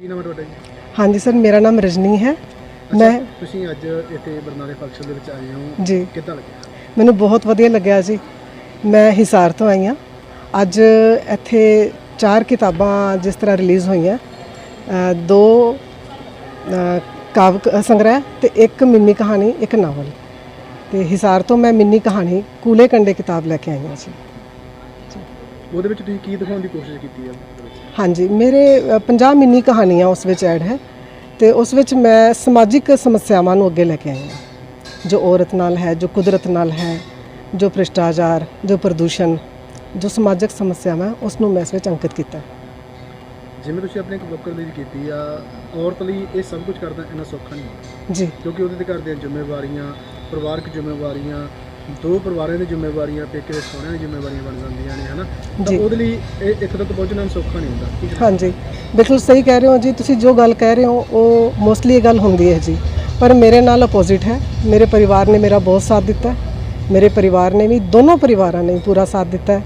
ਕੀ ਨਾਮ ਹੈ ਤੁਹਾਡਾ ਜੀ? ਹਾਂਜੀ ਸਰ ਮੇਰਾ ਨਾਮ ਰਜਨੀ ਹੈ। ਮੈਂ ਤੁਸੀਂ ਅੱਜ ਇੱਥੇ ਬਰਨਾਲੇ ਫੰਕਸ਼ਨ ਦੇ ਵਿੱਚ ਆਏ ਹੋ। ਜੀ। ਕਿੱਦਾਂ ਲੱਗਿਆ? ਮੈਨੂੰ ਬਹੁਤ ਵਧੀਆ ਲੱਗਿਆ ਜੀ। ਮੈਂ ਹਿਸਾਰ ਤੋਂ ਆਈ ਹਾਂ। ਅੱਜ ਇੱਥੇ ਚਾਰ ਕਿਤਾਬਾਂ ਜਿਸ ਤਰ੍ਹਾਂ ਰਿਲੀਜ਼ ਹੋਈਆਂ ਅ, ਦੋ ਅ, ਕਾਵ ਸੰਗ੍ਰਹਿ ਤੇ ਇੱਕ ਮਿੰਨੀ ਕਹਾਣੀ ਇੱਕ ਨਾਵਲ। ਤੇ ਹਿਸਾਰ ਤੋਂ ਮੈਂ ਮਿੰਨੀ ਕਹਾਣੀ ਕੂਲੇ ਕੰਡੇ ਕਿਤਾਬ ਲੈ ਕੇ ਆਈ ਹਾਂ ਜੀ। ਉਹਦੇ ਵਿੱਚ ਤੁਸੀਂ ਕੀ ਦਿਖਾਉਣ ਦੀ ਕੋਸ਼ਿਸ਼ ਕੀਤੀ ਹੈ? ਹਾਂਜੀ ਮੇਰੇ ਅ, 50 ਮਿੰਨੀ ਕਹਾਣੀਆਂ ਉਸ ਵਿੱਚ ਐਡ ਹੈ ਤੇ ਉਸ ਵਿੱਚ ਮੈਂ ਸਮਾਜਿਕ ਸਮੱਸਿਆਵਾਂ ਨੂੰ ਅੱਗੇ ਲੈ ਕੇ ਆਈ ਹਾਂ। ਜੋ ਔਰਤ ਨਾਲ ਹੈ ਜੋ ਕੁਦਰਤ ਨਾਲ ਹੈ ਜੋ ਭ੍ਰਿਸ਼ਟਾਚਾਰ ਜੋ ਪ੍ਰਦੂਸ਼ਣ ਜੋ ਸਮਾਜਿਕ ਸਮੱਸਿਆਵਾਂ ਉਸ ਨੂੰ ਮੈਂ ਇਸ ਵਿੱਚ ਅੰਕਿਤ ਕੀਤਾ। ਜਿਵੇਂ ਤੁਸੀਂ ਆਪਣੇ ਵੋਕਲ ਲਈ ਕੀਤੀ ਆ ਔਰਤ ਲਈ ਇਹ ਸਭ ਕੁਝ ਕਰਨਾ ਇੰਨਾ ਸੌਖਾ ਨਹੀਂ। ਜੀ। ਕਿਉਂਕਿ ਉਹਦੇ ਤੇ ਘਰ ਦੀਆਂ ਜ਼ਿੰਮੇਵਾਰੀਆਂ ਪਰਿਵਾਰਕ ਜ਼ਿੰਮੇਵਾਰੀਆਂ ਦੋ ਪਰਿਵਾਰਾਂ ਦੀ ਜ਼ਿੰਮੇਵਾਰੀਆਂ ਪੇਕੇ ਦੇ ਸੋਹਣਿਆਂ ਦੀ ਜ਼ਿੰਮੇਵਾਰੀਆਂ ਬਣ ਜਾਂਦੀਆਂ ਨੇ ਹਨਾ? ਤਾਂ। ਉਹਦੇ ਲਈ ਇਹ ਇੱਥੇ ਤੱਕ ਪਹੁੰਚਣਾ ਸੌਖਾ ਨਹੀਂ ਹੁੰਦਾ। ਹਾਂਜੀ। ਬਿਲਕੁਲ ਸਹੀ ਕਹਿ ਰਹੇ ਹੋ ਜੀ। ਤੁਸੀਂ ਜੋ ਗੱਲ ਕਹਿ ਰਹੇ ਹੋ ਉਹ ਮੋਸਟਲੀ ਇਹ ਗੱਲ ਹੁੰਦੀ ਹੈ ਜੀ। ਪਰ ਮੇਰੇ ਨਾਲ ਅਪੋਜ਼ਿਟ ਹੈ। ਮੇਰੇ ਪਰਿਵਾਰ ਨੇ ਮੇਰਾ ਬਹੁਤ ਸਾਥ ਦਿੱਤਾ ਮੇਰੇ ਪਰਿਵਾਰ ਨੇ ਵੀ ਦੋਨੋਂ ਪਰਿਵਾਰਾਂ ਨੇ ਪੂਰਾ ਸਾਥ ਦਿੱਤਾ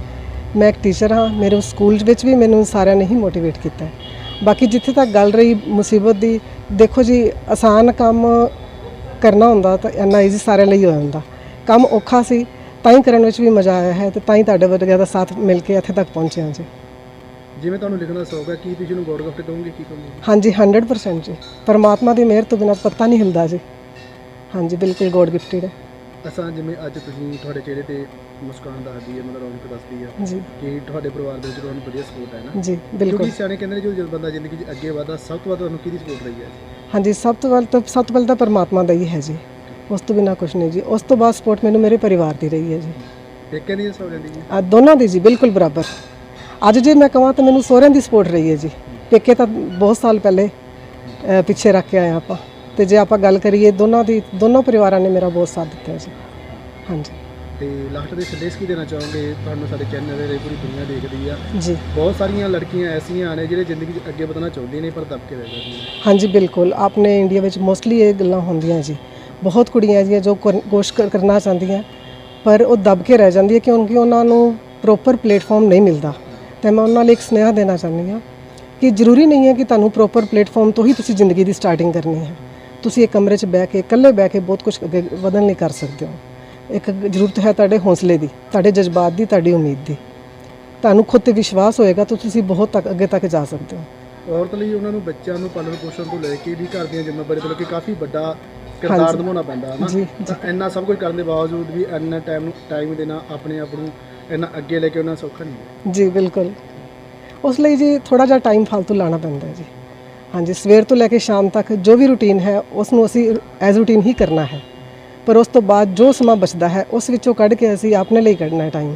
ਮੈਂ ਇੱਕ ਟੀਚਰ ਹਾਂ। ਮੇਰੇ ਸਕੂਲ ਵਿੱਚ ਵੀ ਮੈਨੂੰ ਸਾਰਿਆਂ ਨੇ ਹੀ ਮੋਟੀਵੇਟ ਕੀਤਾ ਬਾਕੀ ਜਿੱਥੇ ਤੱਕ ਗੱਲ ਰਹੀ ਮੁਸੀਬਤ ਦੀ ਦੇਖੋ ਜੀ ਆਸਾਨ ਕੰਮ ਕਰਨਾ ਹੁੰਦਾ ਤਾਂ ਇੰਨਾ ਈਜ਼ੀ ਸਾਰਿਆਂ ਲਈ ਹੋ ਜਾਂਦਾ। ਕੰਮ ਔਖਾ ਸੀ ਤਾਂ ਹੀ ਕਰਨ ਵਿੱਚ ਵੀ ਮਜ਼ਾ ਆਇਆ ਹੈ ਤੇ ਤਾਂ ਹੀ ਤੁਹਾਡੇ ਵਰਗਿਆਂ ਦਾ ਸਾਥ ਮਿਲ ਕੇ ਇੱਥੇ ਤੱਕ ਪਹੁੰਚੇ ਹਾਂ ਜੀ। ਜਿਵੇਂ ਤੁਹਾਨੂੰ ਲਿਖਣ ਸ਼ੌਕ ਹੈ ਕੀ ਤੁਸੀਂ ਨੂੰ ਗੋਡ ਗਿਫਟ ਕਹੋਗੇ ਕੀ ਕਹੋਗੇ? ਹਾਂਜੀ 100% ਜੀ। ਪਰਮਾਤਮਾ ਦੀ ਮਿਹਰ ਤੋਂ ਬਿਨਾਂ ਪਤਾ ਨਹੀਂ ਹਿਲਦਾ ਜੀ। ਹਾਂਜੀ ਬਿਲਕੁਲ ਗੋਡ ਗਿਫਟਡ ਹੈ। ਅਸਾਂ ਜਿਵੇਂ ਅੱਜ ਤੁਸੀਂ ਤੁਹਾਡੇ ਚਿਹਰੇ ਤੇ ਮੁਸਕਾਨ ਦੱਸਦੀ ਹੈ ਮਤਲਬ ਰੌਣਕ ਦੱਸਦੀ ਹੈ ਜੀ। ਕਿ ਤੁਹਾਡੇ ਪਰਿਵਾਰ ਦੇ ਵਿੱਚ ਤੁਹਾਨੂੰ ਵਧੀਆ ਸਪੋਰਟ ਹੈ ਨਾ। ਜੀ ਕਿਉਂਕਿ ਬਿਲਕੁਲ ਸਿਆਣੇ ਕਹਿੰਦੇ ਨੇ ਜੋ ਜਦੋਂ ਬੰਦਾ ਜ਼ਿੰਦਗੀ 'ਚ ਅੱਗੇ ਵਧਦਾ ਸਭ ਤੋਂ ਵੱਧ ਤੁਹਾਨੂੰ ਕਿਹਦੀ ਸਪੋਰਟ ਰਹੀ ਹੈ? ਹਾਂਜੀ ਸਭ ਤੋਂ ਵੱਲ ਤਾਂ ਸਭ ਤਾਂ ਪਰਮਾਤਮਾ ਦਾ ਹੀ ਹੈ ਜੀ। ਉਸ ਤੋਂ ਬਿਨਾਂ ਕੁਝ ਨਹੀਂ ਜੀ। ਉਸ ਤੋਂ ਬਾਅਦ ਸਪੋਰਟ ਮੈਨੂੰ ਮੇਰੇ ਪਰਿਵਾਰ ਦੀ ਰਹੀ ਹੈ ਜੀ। ਪੇਕੇ ਦੀ ਸੌ ਜਾਂਦੀ ਹੈ ਆ ਦੋਨਾਂ ਦੀ ਜੀ ਬਿਲਕੁਲ ਬਰਾਬਰ। ਅੱਜ ਜੇ ਮੈਂ ਕਹਾਂ ਤਾਂ ਮੈਨੂੰ ਸਹੁਰਿਆਂ ਦੀ ਸਪੋਰਟ ਰਹੀ ਹੈ ਜੀ। ਪੇਕੇ ਤਾਂ ਬਹੁਤ ਸਾਲ ਪਹਿਲੇ ਅ, ਪਿੱਛੇ ਰੱਖ ਕੇ ਆਏ ਆਪਾਂ। ਤੇ ਜੇ ਆਪਾਂ ਗੱਲ ਕਰੀਏ ਦੋਨਾਂ ਦੀ ਦੋਨੋਂ ਪਰਿਵਾਰਾਂ ਨੇ ਮੇਰਾ ਬਹੁਤ ਸਾਥ ਦਿੱਤਾ ਹੈ ਜੀ। ਹਾਂਜੀ। ਤੇ ਲਾਸਟ ਦੇ ਸੰਦੇਸ਼ ਕੀ ਦੇਣਾ ਚਾਹੋਗੇ? ਤੁਹਾਨੂੰ ਸਾਡੇ ਚੈਨਲ ਦੇ ਪੂਰੀ ਦੁਨੀਆ ਦੇਖਦੀ ਆ। ਜੀ। ਬਹੁਤ ਸਾਰੀਆਂ ਲੜਕੀਆਂ ਐਸੀਆਂ ਨੇ ਜਿਹੜੇ ਜ਼ਿੰਦਗੀ 'ਚ ਅੱਗੇ ਵਧਣਾ ਚਾਹੁੰਦੀਆਂ ਨੇ ਪਰ ਦਬਕੇ ਰਹਿ ਜਾਂਦੀਆਂ ਨੇ। ਹਾਂਜੀ ਬਿਲਕੁਲ। ਆਪਣੇ ਇੰਡੀਆ ਵਿੱਚ ਮੋਸਟਲੀ ਇਹ ਗੱਲਾਂ ਹੁੰਦੀਆਂ ਜੀ। ਬਹੁਤ ਕੁੜੀਆਂ ਜੀਆਂ ਜੋ ਕਰ- ਕੋਸ਼ਿਸ਼ ਕਰਨਾ ਚਾਹੁੰਦੀਆਂ, ਪਰ ਉਹ ਦਬ ਕੇ ਰਹਿ ਜਾਂਦੀ ਹੈ ਕਿਉਂਕਿ ਉਹਨਾਂ ਨੂੰ ਪ੍ਰੋਪਰ ਪਲੇਟਫਾਰਮ ਨਹੀਂ ਮਿਲਦਾ। ਤੇ ਮੈਂ ਉਹਨਾਂ ਲਈ ਇੱਕ ਸੁਨੇਹਾ ਦੇਣਾ ਚਾਹੁੰਦੀ ਹਾਂ ਕਿ ਜ਼ਰੂਰੀ ਨਹੀਂ ਹੈ ਕਿ ਤੁਹਾਨੂੰ ਪ੍ਰੋਪਰ ਪਲੇਟਫਾਰਮ ਤੋਂ ਹੀ ਤੁਸੀਂ ਜ਼ਿੰਦਗੀ ਦੀ ਸਟਾਰਟਿੰਗ ਕਰਨੀ ਹੈ। ਤੁਸੀਂ ਇੱਕ ਕਮਰੇ 'ਚ ਬਹਿ ਕੇ, ਇਕੱਲੇ ਬਹਿ ਕੇ ਬਹੁਤ ਕੁਝ ਅੱਗੇ ਵਧਣ ਲਈ ਕਰ ਸਕਦੇ ਹੋ। ਇੱਕ ਜ਼ਰੂਰਤ ਹੈ ਤੁਹਾਡੇ ਹੌਸਲੇ ਦੀ, ਤੁਹਾਡੇ ਜਜ਼ਬਾਤ ਦੀ, ਤੁਹਾਡੀ ਉਮੀਦ ਦੀ। ਤੁਹਾਨੂੰ ਖੁਦ ਤੇ ਵਿਸ਼ਵਾਸ ਹੋਏਗਾ ਤਾਂ ਤੁਸੀਂ ਬਹੁਤ ਤੱਕ ਅੱਗੇ ਤੱਕ ਜਾ ਸਕਦੇ ਹੋ। ਔਰਤ ਲਈ ਉਹਨਾਂ ਨੂੰ ਬੱਚਿਆਂ ਨੂੰ ਪਾਲਣ ਪੋਸ਼ਣ ਤੋਂ ਲੈ ਕੇ ਵੀ ਘਰ ਦੀਆਂ ਜ਼ਿੰਮੇਵਾਰੀ ਤੋਂ ਲੈ ਕੇ ਕਾਫੀ ਵੱਡਾ ਕਿਰਦਾਰ ਨਿਭਾਉਣਾ ਪੈਂਦਾ ਹੈ ਨਾ ਜੀ ਤਾਂ ਇੰਨਾ ਸਭ ਕੁਝ ਕਰਨ ਦੇ ਬਾਵਜੂਦ ਵੀ ਇੰਨਾ ਟਾਈਮ ਟਾਈਮ ਦੇਣਾ ਆਪਣੇ ਆਪ ਨੂੰ ਇੰਨਾ ਅੱਗੇ ਲੈ ਕੇ ਉਹਨਾਂ ਸੌਖਾ ਨਹੀਂ ਹੈ। ਜੀ ਬਿਲਕੁਲ। ਉਸ ਲਈ ਜੀ ਥੋੜਾ ਜਿਹਾ ਟਾਈਮ ਫालतू ਲਾਣਾ ਪੈਂਦਾ ਹੈ ਜੀ। ਹਾਂਜੀ ਸਵੇਰ ਤੋਂ ਲੈ ਕੇ ਸ਼ਾਮ ਤੱਕ ਜੋ ਵੀ ਰੁਟੀਨ ਹੈ ਉਸ ਨੂੰ ਅਸੀਂ ਐਜ਼ ਰੁਟੀਨ ਹੀ ਕਰਨਾ ਹੈ। ਪਰ ਉਸ ਤੋਂ ਬਾਅਦ ਜੋ ਸਮਾਂ ਬਚਦਾ ਹੈ ਉਸ ਵਿੱਚੋਂ ਕੱਢ ਕੇ ਅਸੀਂ ਆਪਣੇ ਲਈ ਕੱਢਣਾ ਹੈ ਟਾਈਮ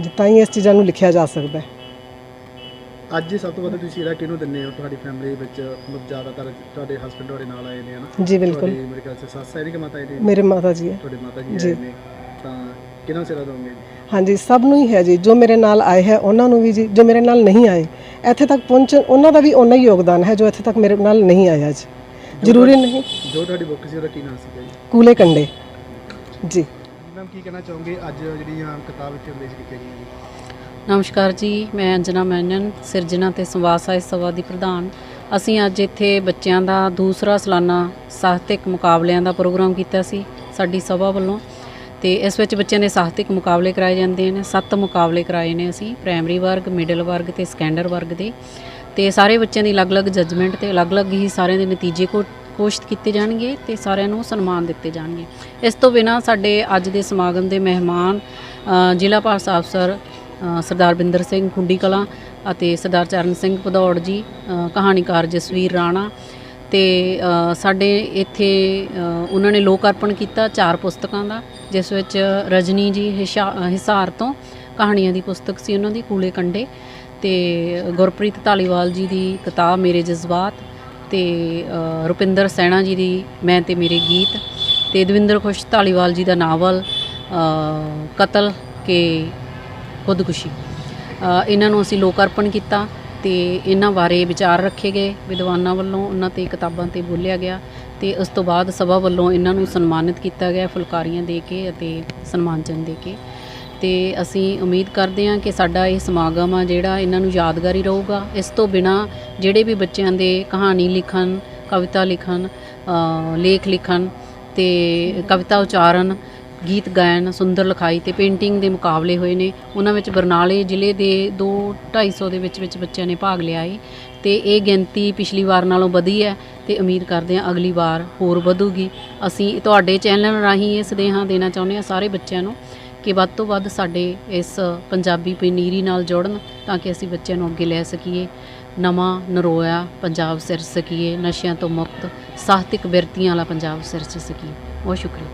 ਜਿੱਤਾਂ ਹੀ ਇਸ ਚੀਜ਼ਾਂ ਨੂੰ ਲਿਖਿਆ ਜਾ ਸਕਦਾ ਹੈ। ਅੱਜ ਸਭ ਤੋਂ ਵੱਧ ਤੁਸੀਂ ਇਹਦਾ ਕਿਹਨੂੰ ਦਿੰਦੇ ਹੋ ਤੁਹਾਡੀ ਫੈਮਿਲੀ ਵਿੱਚ ਮਤਲਬ ਜ਼ਿਆਦਾਤਰ ਤੁਹਾਡੇ ਹਸਬੰਡ ਤੁਹਾਡੇ ਨਾਲ ਆਏ ਨੇ ਹਨਾ? ਜੀ ਬਿਲਕੁਲ। ਤੁਹਾਡੀ ਮੇਰੇ ਖਿਆਲ ਸੇ ਸੱਸ ਹੈ ਕਿ ਮਾਤਾ ਜੀ ਮੇਰੇ ਮਾਤਾ ਜੀ ਹੈ। ਤੁਹਾਡੇ ਮਾਤਾ ਜੀ ਜੀ। ਆਏ ਨੇ। ਤਾਂ ਕਿਹਨਾਂ ਸਿਰਾ ਦੋਗੇ ਹਾਂਜੀ ਸਭ ਨੂੰ ਹੀ ਹੈ ਜੀ। ਜੋ ਮੇਰੇ ਨਾਲ ਆਏ ਹੈ ਉਹਨਾਂ ਨੂੰ ਵੀ ਜੀ ਜੋ ਮੇਰੇ ਨਾਲ ਨਹੀਂ ਆਏ ਇੱਥੇ ਤੱਕ ਪਹੁੰਚਣ ਉਹਨਾਂ ਦਾ ਵੀ ਓਨਾ ਹੀ ਯੋਗਦਾਨ ਹੈ ਜੋ ਇੱਥੇ ਤੱਕ ਮੇਰੇ ਨਾਲ ਨਹੀਂ ਆਇਆ ਜੀ। ਜ਼ਰੂਰੀ ਨਹੀਂ। ਜੋ ਤੁਹਾਡੀ ਬੁੱਕ ਸੀ ਉਹਦਾ ਕੀ ਨਾਮ ਸੀਗਾ ਜੀ? ਕੂਲੇ ਕੰਡੇ। ਜੀ। ਮੈਮ ਕੀ ਕਹਿਣਾ ਚਾਹੋਗੇ? ਅੱਜ ਜਿਹੜੀਆਂ ਕਿਤਾਬ ਵਿੱਚ ਰਿਲੀਜ਼ ਕੀਤੀਆਂ ਗਈਆਂ ਜੀ? ਨਮਸਕਾਰ ਜੀ, ਮੈਂ ਅੰਜਨਾ ਮੈਨਨ, ਸਿਰਜਣਾ ਤੇ ਸੰਵਾਦ ਸਾਹਿਤ ਸਭਾ ਦੀ ਪ੍ਰਧਾਨ। ਅਸੀਂ ਅੱਜ ਇੱਥੇ ਬੱਚਿਆਂ ਦਾ ਦੂਸਰਾ ਸਾਲਾਨਾ ਸਾਹਿਤਕ ਮੁਕਾਬਲਿਆਂ ਦਾ ਪ੍ਰੋਗਰਾਮ ਕੀਤਾ ਸੀ, ਸਾਡੀ ਸਭਾ ਵੱਲੋਂ। ਤੇ ਇਸ ਵਿੱਚ ਬੱਚਿਆਂ ਦੇ ਸਾਹਿਤਿਕ ਮੁਕਾਬਲੇ ਕਰਾਏ ਜਾਂਦੇ ਨੇ, ਸੱਤ ਮੁਕਾਬਲੇ ਕਰਾਏ ਨੇ ਅਸੀਂ, ਪ੍ਰਾਇਮਰੀ ਵਰਗ, ਮਿਡਲ ਵਰਗ ਤੇ ਸੈਕੰਡਰ ਵਰਗ ਦੇ। ਤੇ ਸਾਰੇ ਬੱਚਿਆਂ ਦੀ ਅਲੱਗ-ਅਲੱਗ ਜੱਜਮੈਂਟ ਤੇ ਅਲੱਗ-ਅਲੱਗ ਹੀ ਸਾਰਿਆਂ ਦੇ ਨਤੀਜੇ ਕੋ ਘੋਸ਼ਿਤ ਕੀਤੇ ਜਾਣਗੇ ਤੇ ਸਾਰਿਆਂ ਨੂੰ ਸਨਮਾਨ ਦਿੱਤੇ ਜਾਣਗੇ। ਇਸ ਤੋਂ ਬਿਨਾਂ ਸਾਡੇ ਅੱਜ ਦੇ ਸਮਾਗਮ ਦੇ ਮਹਿਮਾਨ ਜ਼ਿਲ੍ਹਾ ਭਾਸ਼ਾ ਅਫਸਰ ਸਰਦਾਰ ਬਿੰਦਰ ਸਿੰਘ ਖੁੰਡੀ ਕਲਾਂ ਅਤੇ ਸਰਦਾਰ ਚਰਨ ਸਿੰਘ ਭਦੌੜ ਜੀ ਕਹਾਣੀਕਾਰ ਜਸਵੀਰ ਰਾਣਾ ਤੇ ਸਾਡੇ ਇੱਥੇ ਉਹਨਾਂ ਨੇ ਲੋਕ ਅਰਪਣ ਕੀਤਾ ਚਾਰ ਪੁਸਤਕਾਂ ਦਾ, ਜਿਸ ਵਿੱਚ ਰਜਨੀ ਜੀ ਹਿਸ਼ਾ- ਹਿਸਾਰ ਤੋਂ ਕਹਾਣੀਆਂ ਦੀ ਪੁਸਤਕ ਸੀ ਉਹਨਾਂ ਦੀ, ਕੂਲੇ ਕੰਡੇ ਤੇ ਗੁਰਪ੍ਰੀਤ ਧਾਲੀਵਾਲ ਜੀ ਦੀ ਕਿਤਾਬ ਮੇਰੇ ਜਜ਼ਬਾਤ ਤੇ ਰੁਪਿੰਦਰ ਸੈਣਾ ਜੀ ਦੀ ਮੈਂ ਤੇ ਮੇਰੇ ਗੀਤ ਤੇ ਦਵਿੰਦਰ ਖੁਸ਼ ਧਾਲੀਵਾਲ ਜੀ ਦਾ ਨਾਵਲ ਕਤਲ ਕੇ ਖੁਦਕੁਸ਼ੀ। ਇਹਨਾਂ ਨੂੰ ਅਸੀਂ ਲੋਕ ਅਰਪਣ ਕੀਤਾ ਤੇ ਇਹਨਾਂ ਬਾਰੇ ਵਿਚਾਰ ਰੱਖੇ ਗਏ। ਵਿਦਵਾਨਾਂ ਵੱਲੋਂ ਉਹਨਾਂ ਤੇ ਕਿਤਾਬਾਂ ਤੇ ਬੋਲਿਆ ਗਿਆ ਤੇ ਉਸ ਤੋਂ ਬਾਅਦ ਸਭਾ ਵੱਲੋਂ ਇਹਨਾਂ ਨੂੰ ਸਨਮਾਨਿਤ ਕੀਤਾ ਗਿਆ, ਫੁਲਕਾਰੀਆਂ ਦੇ ਕੇ ਅਤੇ ਸਨਮਾਨ ਚੰਨ ਦੇ ਕੇ। ਤੇ ਅਸੀਂ ਉਮੀਦ ਕਰਦੇ ਹਾਂ ਕਿ ਸਾਡਾ ਇਹ ਸਮਾਗਮ ਆ ਜਿਹੜਾ ਇਹਨਾਂ ਨੂੰ ਯਾਦਗਾਰੀ ਰਹੂਗਾ। ਇਸ ਤੋਂ ਬਿਨਾ ਜਿਹੜੇ ਵੀ ਬੱਚਿਆਂ ਦੇ ਕਹਾਣੀ ਲਿਖਣ, ਕਵਿਤਾ ਲਿਖਣ ਲੇਖ ਲਿਖਣ ਤੇ ਕਵਿਤਾ ਉਚਾਰਨ ਗੀਤ ਗਾਇਨ ਸੁੰਦਰ ਲਿਖਾਈ ਤੇ ਪੇਂਟਿੰਗ ਦੇ ਮੁਕਾਬਲੇ ਹੋਏ ਨੇ। ਉਹਨਾਂ ਵਿੱਚ ਬਰਨਾਲੇ ਜ਼ਿਲ੍ਹੇ ਦੇ 2 250 ਦੇ ਵਿੱਚ ਵਿੱਚ ਬੱਚਿਆਂ ਨੇ ਭਾਗ ਲਿਆ ਏ। ਤੇ ਇਹ ਗਿਣਤੀ ਪਿਛਲੀ ਵਾਰ ਨਾਲੋਂ ਵਧੀ ਹੈ ਤੇ ਉਮੀਦ ਕਰਦੇ ਹਾਂ ਅਗਲੀ ਵਾਰ ਹੋਰ ਵਧੂਗੀ। ਅਸੀਂ ਤੁਹਾਡੇ ਚੈਨਲ ਰਾਹੀਂ ਇਹ ਸੁਨੇਹਾ ਦੇਣਾ ਚਾਹੁੰਦੇ ਹਾਂ ਸਾਰੇ ਬੱਚਿਆਂ ਨੂੰ ਕਿ ਵੱਧ ਤੋਂ ਵੱਧ ਸਾਡੇ ਇਸ ਪੰਜਾਬੀ ਪਨੀਰੀ ਨਾਲ ਜੋੜਨ ਤਾਂ ਕਿ ਅਸੀਂ ਬੱਚਿਆਂ ਨੂੰ ਅੱਗੇ ਲੈ ਸਕੀਏ। ਨਵਾਂ ਨਰੋਇਆ ਪੰਜਾਬ ਸਿਰ ਸਕੀਏ, ਨਸ਼ਿਆਂ ਤੋਂ ਮੁਕਤ, ਸਾਹਿਤਿਕ ਬਿਰਤੀਆਂ ਵਾਲਾ ਪੰਜਾਬ ਸਿਰਜ ਸਕੀਏ। ਬਹੁਤ ਸ਼ੁਕਰੀਆ।